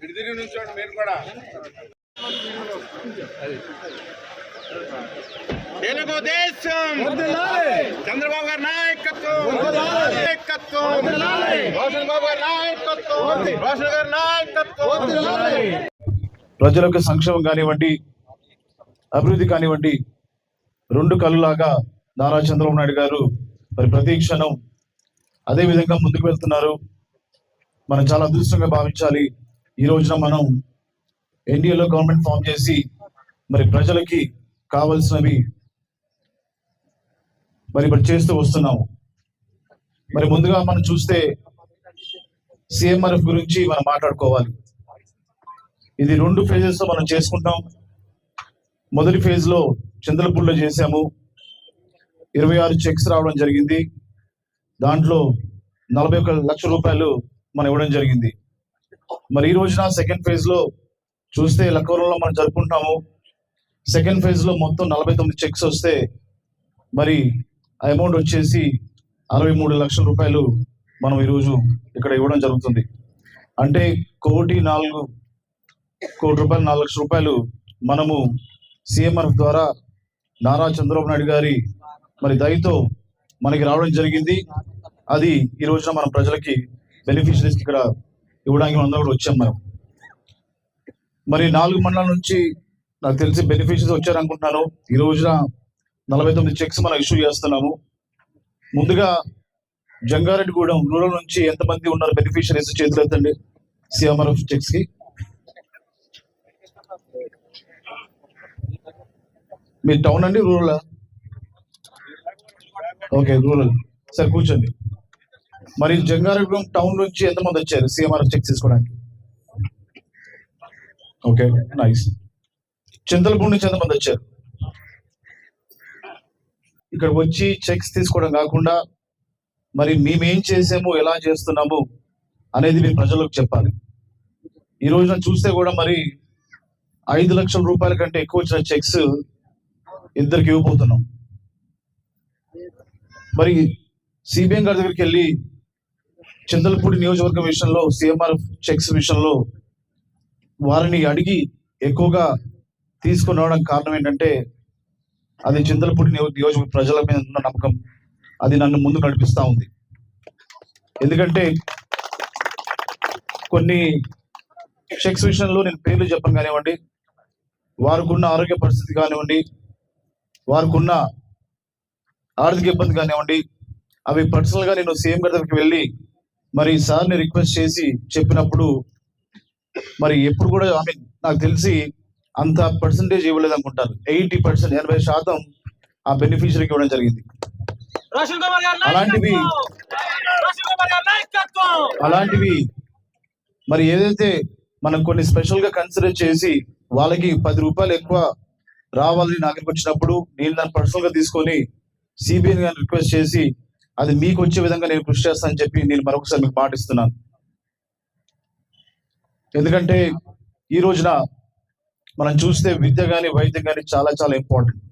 తిరిగి నుంచోండి మీరు కూడా. తెలుగుదేశం చంద్రబాబు గారి నాయకత్వం. నాయకత్వం. రోషన్ బాబు గారి నాయకత్వం. రోషన్ గారి నాయకత్వం. ప్రజలకు సంక్షేమం కానివ్వండి అభివృద్ధి కానివ్వండి రెండు కళ్ళులాగా నారా చంద్రబాబు నాయుడు గారు మరి ప్రతి క్షణం అదే విధంగా ముందుకు వెళ్తున్నారు. మనం చాలా అదృష్టంగా భావించాలి. ఈ రోజున మనం ఎన్డీఏలో గవర్నమెంట్ ఫామ్ చేసి మరి ప్రజలకి కావలసినవి మరి ఇప్పుడు చేస్తూ వస్తున్నాము. మరి ముందుగా మనం చూస్తే సిఎంఆర్ఎఫ్ గురించి మనం మాట్లాడుకోవాలి. ఇది రెండు ఫేజెస్లో మనం చేసుకుంటాం. మొదటి ఫేజ్లో చంద్రపూర్లో చేశాము. ఇరవై ఆరు చెక్స్ రావడం జరిగింది. దాంట్లో నలభై ఒక లక్ష రూపాయలు మనం ఇవ్వడం జరిగింది. మరి ఈ రోజున సెకండ్ ఫేజ్లో చూస్తే లక్కవరంలో మనం జరుపుకుంటాము. సెకండ్ ఫేజ్లో మొత్తం నలభై తొమ్మిది చెక్స్ వస్తే మరి ఆ అమౌంట్ వచ్చేసి అరవై మూడు లక్షల రూపాయలు మనం ఈరోజు ఇక్కడ ఇవ్వడం జరుగుతుంది. అంటే కోటి నాలుగు కోటి రూపాయలు నాలుగు లక్షల రూపాయలు మనము సిఎంఆర్ఎఫ్ ద్వారా నారా చంద్రబాబు నాయుడు గారి మరి దయతో మనకి రావడం జరిగింది. అది ఈ రోజున మన ప్రజలకి బెనిఫిషరీస్కి ఇక్కడ ఇవ్వడానికి మనందరం కూడా వచ్చాం మనం. మరి నాలుగు మండలాల నుంచి నాకు తెలిసి బెనిఫిషరీస్ వచ్చారనుకుంటున్నాను. ఈ రోజున నలభై తొమ్మిది చెక్స్ మనం ఇష్యూ చేస్తున్నాము. ముందుగా జంగారెడ్డిగూడెం రూరల్ నుంచి ఎంతమంది ఉన్నారు బెనిఫిషరీస్ చేతులు ఎత్తండి. సిఎంఆర్ఎఫ్ చెక్స్కి. మీ టౌన్ అండి రూరల్? Okay rural. సరే కూర్చోండి. మరి జంగారెడ్డిగూడెం టౌన్ నుంచి ఎంతమంది వచ్చారు? సిఎంఆర్ఎఫ్ చెక్ తీసుకోవడానికి. ఓకే నైస్ చింతలపూడి నుంచి ఎంతమంది వచ్చారు? ఇక్కడ వచ్చి చెక్స్ తీసుకోవడం కాకుండా మరి మేమేం చేసాము ఎలా చేస్తున్నాము అనేది మీ ప్రజలకు చెప్పాలి. ఈ రోజున చూస్తే కూడా మరి ఐదు లక్షల రూపాయల కంటే ఎక్కువ వచ్చిన చెక్స్ ఇద్దరికి ఇవ్వబోతున్నాం. మరి సిబిఎం గారి దగ్గరికి వెళ్ళి చింతలపూడి నియోజకవర్గం విషయంలో సిఎంఆర్ చెక్స్ విషయంలో వారిని అడిగి ఎక్కువగా తీసుకుని రావడం కారణం ఏంటంటే అది చింతలపూడి నియోజక ప్రజల మీద ఉన్న నమ్మకం. అది నన్ను ముందు నడిపిస్తా ఉంది. ఎందుకంటే కొన్ని చెక్స్ విషయంలో నేను పేర్లు చెప్పను కానివ్వండి వారికున్న ఆరోగ్య పరిస్థితి కానివ్వండి వారికున్న ఆర్థిక ఇబ్బంది కానివ్వండి అవి పర్సనల్గా నేను సీఎం గారి దగ్గరికి వెళ్ళి మరి సార్ని రిక్వెస్ట్ చేసి చెప్పినప్పుడు మరి ఎప్పుడు కూడా ఐ మీన్ నాకు తెలిసి అంత పర్సంటేజ్ ఇవ్వలేదు అనుకుంటారు. ఎయిటీ పర్సెంట్ ఎనభై శాతం ఆ బెనిఫిషరీకి ఇవ్వడం జరిగింది. అలాంటివి అలాంటివి మరి ఏదైతే మనం కొన్ని స్పెషల్గా కన్సిడర్ చేసి వాళ్ళకి పది రూపాయలు ఎక్కువ రావాలని నా దగ్గరికి వచ్చినప్పుడు నేను దాన్ని పర్సనల్గా తీసుకొని సిబిఐ గారిని రిక్వెస్ట్ చేసి అది మీకు వచ్చే విధంగా నేను కృషి చేస్తానని చెప్పి నేను మరొకసారి మీకు పాటిస్తున్నాను ఎందుకంటే ఈ రోజున మనం చూస్తే విద్య కానీ వైద్యం కానీ చాలా చాలా ఇంపార్టెంట్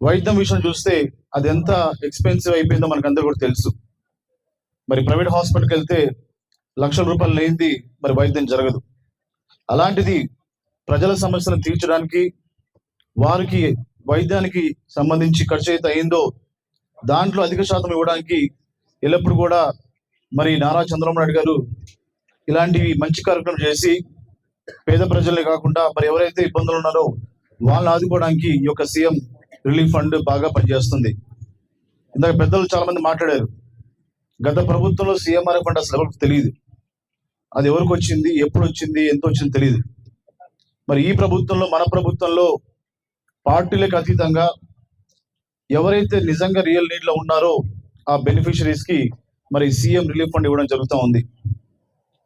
వైద్యం విషయం చూస్తే అది ఎంత ఎక్స్పెన్సివ్ అయిపోయిందో మనకు అందరూ కూడా తెలుసు. మరి ప్రైవేట్ హాస్పిటల్కి వెళ్తే లక్షల రూపాయలు లేనిది మరి వైద్యం జరగదు. అలాంటిది ప్రజల సమస్యలను తీర్చడానికి వారికి వైద్యానికి సంబంధించి ఖర్చు అయితే అయిందో దాంట్లో అధిక శాతం ఇవ్వడానికి ఎల్లప్పుడు కూడా మరి నారా చంద్రబాబు నాయుడు గారు ఇలాంటివి మంచి కార్యక్రమం చేసి పేద ప్రజలే కాకుండా మరి ఎవరైతే ఇబ్బందులు ఉన్నారో వాళ్ళని ఆదుకోవడానికి ఈ యొక్క సీఎం రిలీఫ్ ఫండ్ బాగా పనిచేస్తుంది. ఇందాక పెద్దలు చాలా మంది మాట్లాడారు. గత ప్రభుత్వంలో సీఎంఆర్ ఫండ్ అసలు ఎవరికి తెలియదు. అది ఎవరికి వచ్చింది ఎప్పుడు వచ్చింది ఎంత వచ్చింది తెలియదు. మరి ఈ ప్రభుత్వంలో మన ప్రభుత్వంలో పార్టీలకు అతీతంగా ఎవరైతే నిజంగా రియల్ నీడ్లో ఉన్నారో ఆ బెనిఫిషరీస్కి మరి సీఎం రిలీఫ్ ఫండ్ ఇవ్వడం జరుగుతూ ఉంది.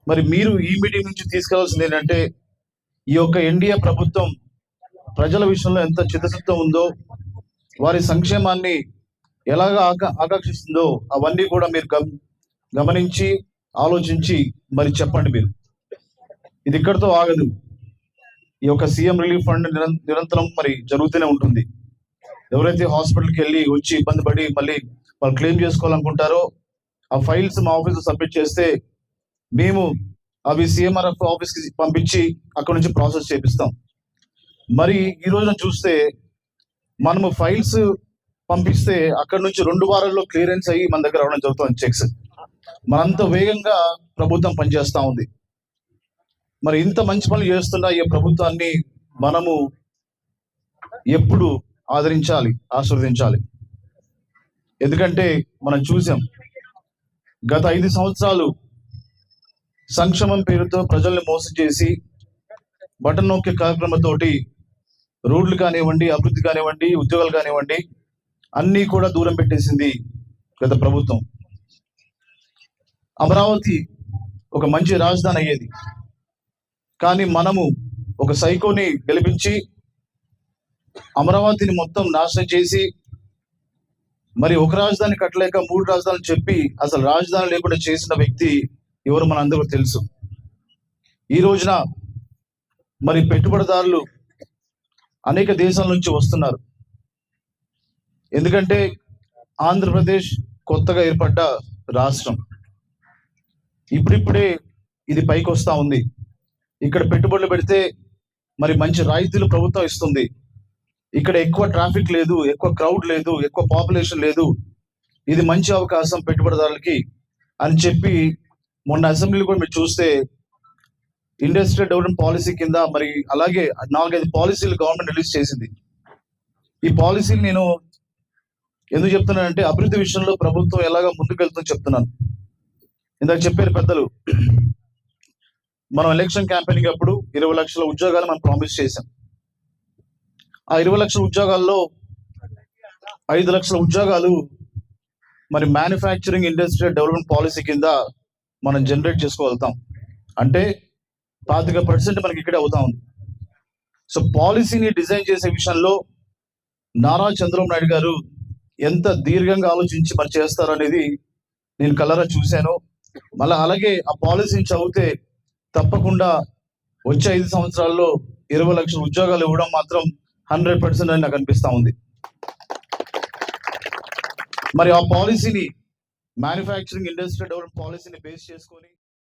మరి మీరు ఈ మీటింగ్ నుంచి తీసుకెళ్ళాల్సింది ఏంటంటే ఈ యొక్క ఎన్డీఏ ప్రభుత్వం ప్రజల విషయంలో ఎంత చిత్తశుద్ధం ఉందో వారి సంక్షేమాన్ని ఎలాగ ఆక ఆకర్షిస్తుందో అవన్నీ కూడా మీరు గమనించి ఆలోచించి మరి చెప్పండి మీరు. ఇది ఇక్కడితో ఆగదు. ఈ యొక్క సీఎం రిలీఫ్ ఫండ్ నిరం- నిరంతరం మరి జరుగుతూనే ఉంటుంది. ఎవరైతే హాస్పిటల్కి వెళ్ళి వచ్చి ఇబ్బంది పడి మళ్ళీ వాళ్ళు క్లెయిమ్ చేసుకోవాలనుకుంటారో ఆ ఫైల్స్ మా ఆఫీస్ సబ్మిట్ చేస్తే మేము అవి సిఎంఆర్ఎఫ్ ఆఫీస్కి పంపించి అక్కడ నుంచి ప్రాసెస్ చేపిస్తాం. మరి ఈ రోజున చూస్తే మనము ఫైల్స్ పంపిస్తే అక్కడ నుంచి రెండు వారాల్లో క్లియరెన్స్ అయ్యి మన దగ్గర రావడం జరుగుతుంది చెక్స్. మనంత వేగంగా ప్రభుత్వం పనిచేస్తూ ఉంది. మరి ఇంత మంచి పనులు చేస్తున్న ఈ ప్రభుత్వాన్ని మనము ఎప్పుడు ఆదరించాలి ఆశీర్వదించాలి. ఎందుకంటే మనం చూసాం గత ఐదు సంవత్సరాలు సంక్షేమం పేరుతో ప్రజల్ని మోసం చేసి బటన్ నొక్కే కార్యక్రమంతోటి రోడ్లు కానివ్వండి అభివృద్ధి కానివ్వండి ఉద్యోగాలు కానివ్వండి అన్నీ కూడా దూరం పెట్టేసింది గత ప్రభుత్వం. అమరావతి ఒక మంచి రాజధాని అయ్యేది. కానీ మనము ఒక సైకోని గెలిపించి అమరావతిని మొత్తం నాశనం చేసి మరి ఒక రాజధాని కట్టలేక మూడు రాజధానులు చెప్పి అసలు రాజధాని లేకుండా చేసిన వ్యక్తి ఎవరు మనందరూ తెలుసు. ఈ రోజున మరి పెట్టుబడిదారులు అనేక దేశాల నుంచి వస్తున్నారు. ఎందుకంటే ఆంధ్రప్రదేశ్ కొత్తగా ఏర్పడ్డ రాష్ట్రం. ఇప్పుడిప్పుడే ఇది పైకి వస్తూ ఉంది. ఇక్కడ పెట్టుబడులు పెడితే మరి మంచి రాయితీలు ప్రభుత్వం ఇస్తుంది. ఇక్కడ ఎక్కువ ట్రాఫిక్ లేదు ఎక్కువ క్రౌడ్ లేదు ఎక్కువ పాపులేషన్ లేదు. ఇది మంచి అవకాశం పెట్టుబడిదారులకి అని చెప్పి మొన్న అసెంబ్లీలో కూడా మీరు చూస్తే ఇండస్ట్రియల్ డెవలప్మెంట్ పాలసీ కింద మరి అలాగే నాలుగైదు పాలసీలు గవర్నమెంట్ రిలీజ్ చేసింది. ఈ పాలసీలు నేను ఎందుకు చెప్తున్నానంటే అభివృద్ధి విషయంలో ప్రభుత్వం ఎలాగ ముందుకెళ్తుందో చెప్తున్నాను. ఇందాక చెప్పారు పెద్దలు. మనం ఎలక్షన్ క్యాంపెయినింగ్ అప్పుడు ఇరవై లక్షల ఉద్యోగాలు మనం ప్రామిస్ చేశాం. ఆ ఇరవై లక్షల ఉద్యోగాల్లో ఐదు లక్షల ఉద్యోగాలు మరి మ్యానుఫ్యాక్చరింగ్ ఇండస్ట్రియల్ డెవలప్మెంట్ పాలసీ కింద మనం జనరేట్ చేసుకోగలుగుతాం. అంటే పాతిక పర్సెంట్ మనకి ఇక్కడే అవుతా ఉంది. సో పాలసీని డిజైన్ చేసే విషయంలో నారా చంద్రబాబు నాయుడు గారు ఎంత దీర్ఘంగా ఆలోచించి మరి చేస్తారనేది నేను కలరా చూశాను. మళ్ళీ అలాగే ఆ పాలసీని చదివితే తప్పకుండా వచ్చే ఐదు సంవత్సరాల్లో ఇరవై లక్షల ఉద్యోగాలు ఇవ్వడం మాత్రం హండ్రెడ్ పర్సెంట్ అని నాకు అనిపిస్తా ఉంది. మరి ఆ పాలసీని మ్యానుఫ్యాక్చరింగ్ ఇండస్ట్రీ డెవలప్ పాలసీని బేస్ చేసుకొని